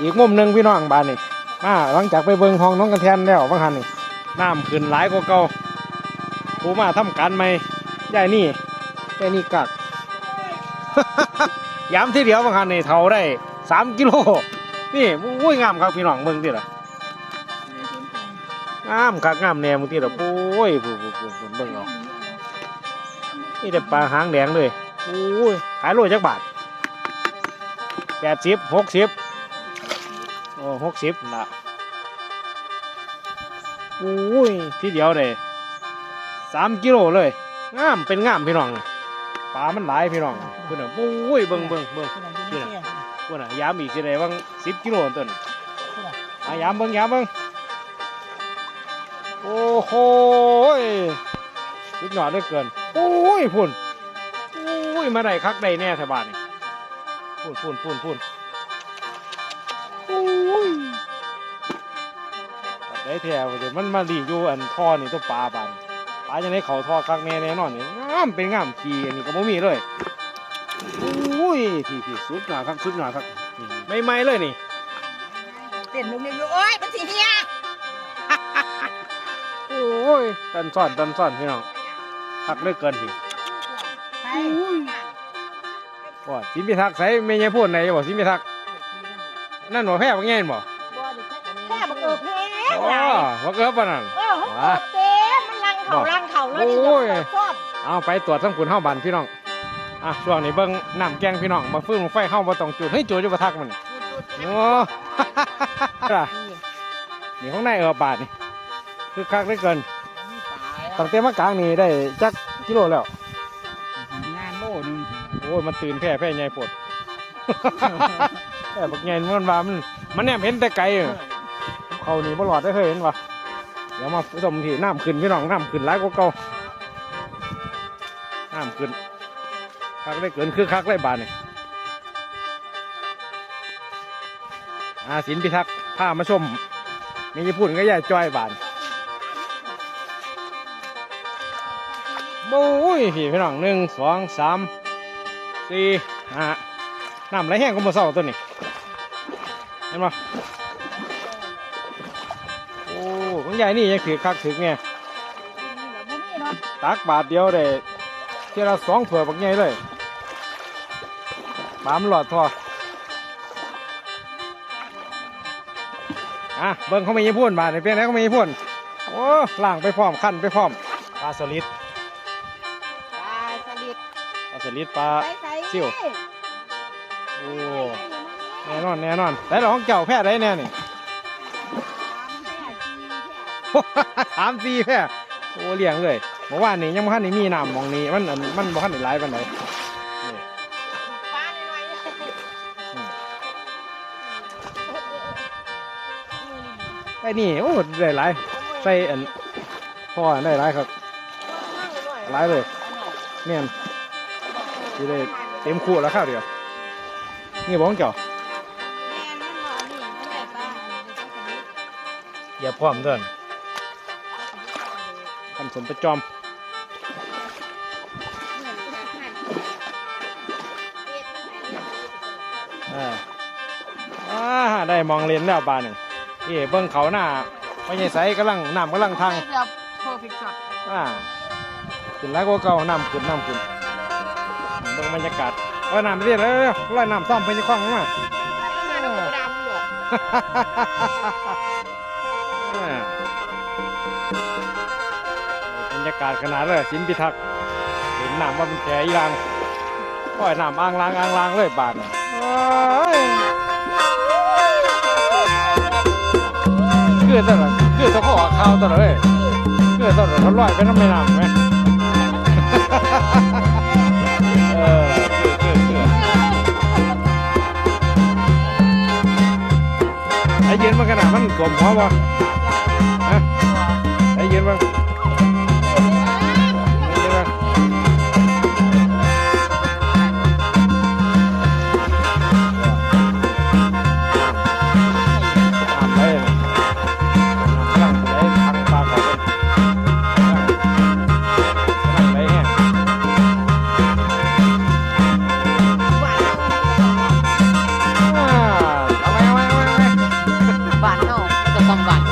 อีกมุมหนึ่งพี่น้องบ้านนี่มาหลังจากไปเบิ่งห้องน้องกันแทนแล้วบางหันนี่น้ำขึ้นหลายกว่าเก่าปูมาทำการใหม่ยายนี่ยายนี่กักย้ำที่เดียวบางหันนี่เท่าได้สามกิโลนี่อุ้ยงามครับพี่น้องเบิ่งดิล่ะงามคักงามแนวมึงที่ละโอ้ยผู้ผู้ผู้เบิ่งเอานี่แต่ปลาหางแดงเลยโอ้ยขายโลจักบาทแปดสิบหกสิบ อ้หกสิบละอุ้ยทีเดียวเลยสามกิโลเลยงามเป็นงามพี่น้องปลามันหลายพี่น้องเพื่อนอุ้ยเบิ่งเบิ่งเบิ่งเพื่อนอะเพื่อนอะย้ำอีกสิได้บางสิบกิโลต้นอะย้ำเบิ่งย้ำเบิ่งโอ้โหยสุดยอดเหลือเกินโอ้ยพุ่นโอ้ยมาได้คักได้แน่แถบานนี่พุ่นพุ่นพุ่นพุ่น ได้แถวเดี๋ยวมันมาลีอยู่อันท่อนี่ตัวปลาบานปลาจะได้เขาท่อคักแน่แน่นอนนี่งามเป็นงามขี่อันนี้ก็บ่มีเลยโอ้ยพี่พี่สุดหน่อยครับสุดหน่อยครับไม่ไม่ๆเลยนี่เต้นลุกอยู่โอ้ยมันสีเฮียโอ้ยตันซ่อนตันซ่อนพี่น้องคักเหลยเกินพี่ไปว่าสิมีทักใส่ไม่ยังพูดไหนบ่สิมีทักนั่นบ่แพ้บ่แง่นบ่แค่บังเอิญแพ้ อ๋อบ่เกิดปานนั้นเออเขาเปิดเต็มมันลังเข่าลังเข่าแล้วนี่โอ้ยเปิดซ่อนเอาไปตรวจทั้งคุณเฮาบันพี่น้องอะช่วงนี้เบิ่งน้ำแกงพี่น้องมาฟื้นไฟเฮาบ่ต้องจุดเฮ้ยจุดอยู่บ่ทักมันนี่โอ้ล่ะนี่ของนายเออบาทนี่คือคักเหลือเกินตั้งแต่มากลางนี่ได้จักกิโลแล้วงานโลนึงโอ้ยมันตื่นแพ้แพ้ใหญ่ปวดแพ้บักใหญ่มันว่ามันมันแนมเห็นแต่ไกลเออ เขานี่บ่หลอดได้เคยเห็นวะเดี๋ยวมาสมที่น้ำขึ้นพี่น้องน้ำขึ้นหลายกว่าเก่าน้ำขึ้นคักได้เกินคือคักได้บาทนี่อาสินพิทักษ์พามาชมมีญี่ปุ่นก็อย่าจ้อยบานโอ้ยพี่พี่น้องหนึ่งสองสามสี่ห้าน้ำไหลแห้งก็มาเศร้าตัวนี้เห็นปะ ใหญ่นี่ยังถือคักถือเนี่ยตักบาทเดียวได้เที่ยวละสองเผื่อบักใหญ่เลยปลามันหลอดทออะเบิ้งเขาไม่ยี่พุ่นบาทในเพียงไหนเขาไม่ยี่พุ่นโอ้ล่างไปพร้อมขั้นไปพร้อมปลาสลิดปลาสลิดปลาสลิดปลาใส่ใส่ซิ่วโอ้แน่นอนแน่นอนแต่เราของเจ้าแพ้ได้แน่นี่ สามสี่แพ้โอ้เลี้ยงเลยเมื่อวานนี้ยังบ่ทันได้มีน้ำหมองนี้มันอันมันบ่ทันได้หลายปานใดนี่ปลาหน่อยแต่นี่โอ้ได้หลายใส่อันพ่อได้หลายครับหลายเลยแม่นสิได้เต็มคู่แล้วข้าวเดียวนี่บ่ของเจ้าอย่าพร้อมเด้อน ทำสมประจอมอ่าได้มองเลนแล้วบานหนึ่งนี่เบิ้งเขาหน้าไม่ใช่ใสกำลังน้ำกำลังทางเกือบ perfect shot อ่าขึ้นแล้วก็เก่าน้ำขึ้นน้ำขึ้นเบิ่งบรรยากาศว่าน้ำเรียนแล้วลอยน้ำซ่อมไปยังคล้องมาดำหรออ่าบร รยากาศขนาดเลยสินพิทักษ์เห็นน้ำว่าเป็นแผลอีหลังปล่อยน้ำอ่างล้างอ่างล้างเลยบาดนี่โอ้ยคือตลอดคือตะขอข้าวตลอดเลยคือตลอดเขาลอยไปน้ำไม่น้ำไหมเออคือคือคือไอ้ยืนมันขนาดมันกลมหัวบ่ฮะไอ้ยืนมัน bằng vặt